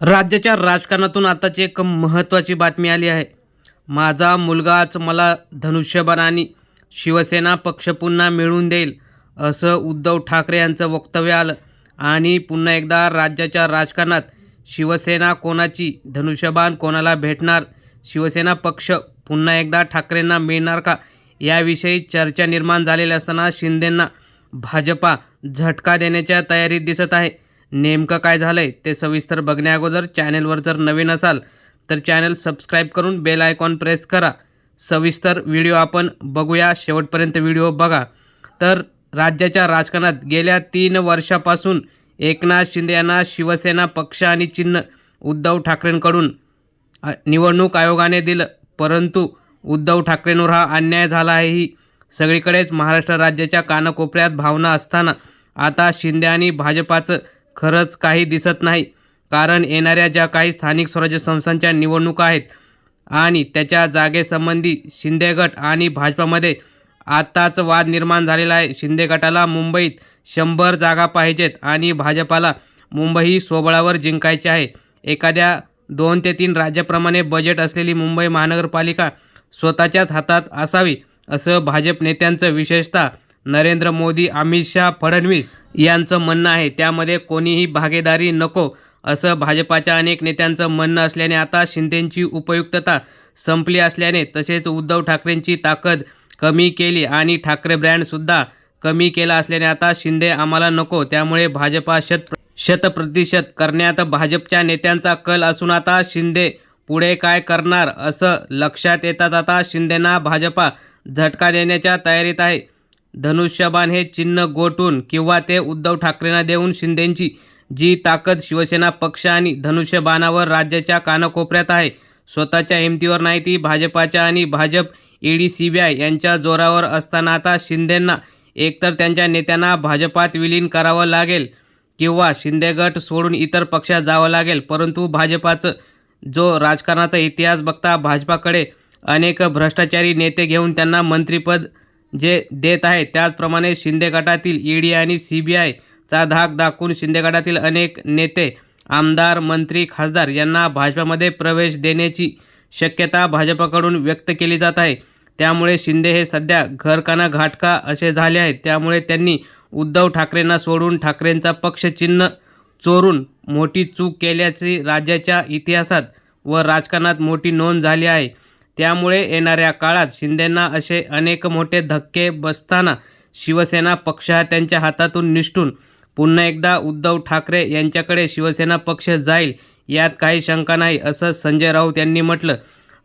राज्याच्या राजकारणातून आताची एक महत्त्वाची बातमी आली आहे. माझा मुलगाच मला धनुष्यबाण आणि शिवसेना पक्ष पुन्हा मिळवून देईल असं उद्धव ठाकरे यांचं वक्तव्य आलं. आणि पुन्हा एकदा राज्याच्या राजकारणात शिवसेना कोणाची धनुष्यबाण कोणाला भेटणार शिवसेना पक्ष पुन्हा एकदा ठाकरेंना मिळणार का याविषयी चर्चा निर्माण झालेली असताना शिंदेंना भाजपा झटका देण्याच्या तयारीत दिसत आहे. नेमकं काय झालं आहे ते सविस्तर बघण्याअगोदर चॅनेलवर जर नवीन असाल तर चॅनल सबस्क्राईब करून बेल आयकॉन प्रेस करा. सविस्तर व्हिडिओ आपण बघूया. शेवटपर्यंत व्हिडिओ बघा. तर राज्याच्या राजकारणात गेल्या तीन वर्षापासून एकनाथ शिंदे यांना शिवसेना पक्ष आणि चिन्ह उद्धव ठाकरेंकडून निवडणूक आयोगाने दिलं. परंतु उद्धव ठाकरेंवर हा अन्याय झाला आहे ही सगळीकडेच महाराष्ट्र राज्याच्या कानाकोपऱ्यात भावना असताना आता शिंदे आणि भाजपाचं खरंच काही दिसत नाही. कारण येणाऱ्या ज्या काही स्थानिक स्वराज्य संस्थांच्या निवडणुका आहेत आणि त्याच्या जागेसंबंधी शिंदे गट आणि भाजपामध्ये आताच वाद निर्माण झालेला आहे. शिंदे गटाला मुंबईत शंभर जागा पाहिजेत आणि भाजपाला मुंबई सोबळावर जिंकायचे आहे. एखाद्या दोन ते तीन राज्याप्रमाणे बजेट असलेली मुंबई महानगरपालिका स्वतःच्याच हातात असावी असं भाजप नेत्यांचं विशेषतः नरेंद्र मोदी अमित शहा फडणवीस यांचं म्हणणं आहे. त्यामध्ये कोणीही भागीदारी नको असं भाजपाच्या अनेक नेत्यांचं म्हणणं असल्याने आता शिंदेंची उपयुक्तता संपली असल्याने तसेच उद्धव ठाकरेंची ताकद कमी केली आणि ठाकरे ब्रँडसुद्धा कमी केला असल्याने आता शिंदे आम्हाला नको. त्यामुळे भाजपा शत शतप्रतिशत करण्यात भाजपच्या नेत्यांचा कल असून आता शिंदे पुढे काय करणार असं लक्षात येताच आता शिंदेना भाजपा झटका देण्याच्या तयारीत आहे. धनुष्यबाण हे चिन्ह गोठून किंवा ते उद्धव ठाकरेंना देऊन शिंदेंची जी ताकद शिवसेना पक्ष आणि धनुष्यबाणावर राज्याच्या कानाकोपऱ्यात आहे स्वतःच्या हिमतीवर नाही ती भाजपाच्या आणि Bhajap ED C B I यांच्या जोरावर असताना आता शिंदेंना एकतर त्यांच्या नेत्यांना भाजपात विलीन करावं लागेल किंवा शिंदे गट सोडून इतर पक्षात जावं लागेल परंतु भाजपाचं जो राजकारणाचा इतिहास बघता भाजपाकडे अनेक भ्रष्टाचारी नेते घेऊन त्यांना मंत्रिपद जे देत आहे. त्याचप्रमाणे शिंदे गटातील ईडी आणि सी बी आयचा धाक दाखवून शिंदे गटातील अनेक नेते आमदार मंत्री खासदार यांना भाजपामध्ये प्रवेश देण्याची शक्यता भाजपाकडून व्यक्त केली जात आहे. त्यामुळे शिंदे हे सध्या घरकाना घाटका असे झाले आहेत. त्यामुळे त्यांनी उद्धव ठाकरेंना सोडून ठाकरेंचा पक्षचिन्ह चोरून मोठी चूक केल्याची राज्याच्या इतिहासात व राजकारणात मोठी नोंद झाली आहे. त्यामुळे येणाऱ्या काळात शिंदेंना असे अनेक मोठे धक्के बसताना शिवसेना पक्ष हा त्यांच्या हातातून निष्ठून पुन्हा एकदा उद्धव ठाकरे यांच्याकडे शिवसेना पक्ष जाईल यात काही शंका नाही असं संजय राऊत यांनी म्हटलं.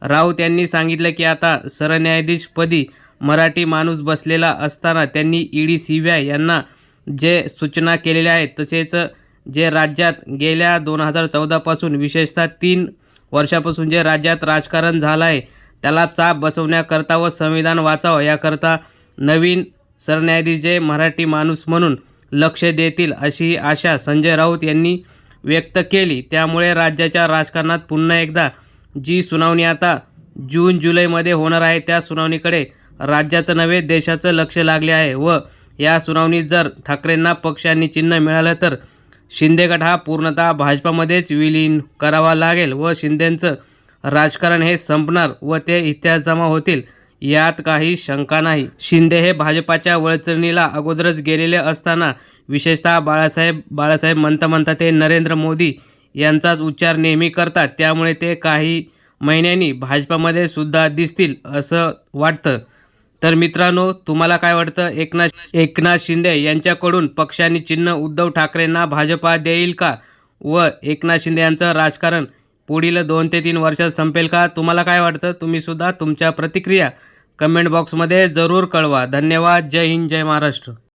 राऊत यांनी सांगितलं की आता सरन्यायाधीशपदी मराठी माणूस बसलेला असताना त्यांनी ईडी सी बी आय यांना जे सूचना केलेल्या आहेत तसेच जे राज्यात गेल्या दोन हजार चौदापासून विशेषतः तीन वर्षापासून जे राज्यात राजकारण झालं आहे त्याला चाप बसवण्याकरता व संविधान वाचावं याकरता नवीन सरन्यायाधीश जे मराठी माणूस म्हणून लक्ष देतील अशी आशा संजय राऊत यांनी व्यक्त केली. त्यामुळे राज्याच्या राजकारणात पुन्हा एकदा जी सुनावणी आता जून जुलैमध्ये होणार आहे त्या सुनावणीकडे राज्याचं नव्हे देशाचं लक्ष लागले आहे व या सुनावणीत जर ठाकरेंना पक्ष आणि चिन्ह मिळालं तर शिंदे गट हा पूर्णतः भाजपामध्येच विलीन करावा लागेल व शिंदेंचं राजकारण हे संपणार व ते इतिहास जमा होतील यात काही शंका नाही. शिंदे हे भाजपाच्या वळचणीला अगोदरच गेलेले असताना विशेषतः बाळासाहेब बाळासाहेब म्हणता म्हणता ते नरेंद्र मोदी यांचाच उच्चार नेहमी करतात. त्यामुळे ते काही महिन्यांनी भाजपामध्ये सुद्धा दिसतील असं वाटतं. तर मित्रांनो तुम्हाला काय वाटतं? एकनाथ एकनाथ शिंदे यांच्याकडून पक्षाने चिन्ह उद्धव ठाकरेंना भाजपा देईल का? व एकनाथ शिंदे यांचं राजकारण पुढील दोन ते तीन वर्षात संपेल का? तुम्हाला काय वाटतं? तुम्हीसुद्धा तुमच्या प्रतिक्रिया कमेंट बॉक्समध्ये जरूर कळवा. धन्यवाद. जय हिंद जय महाराष्ट्र.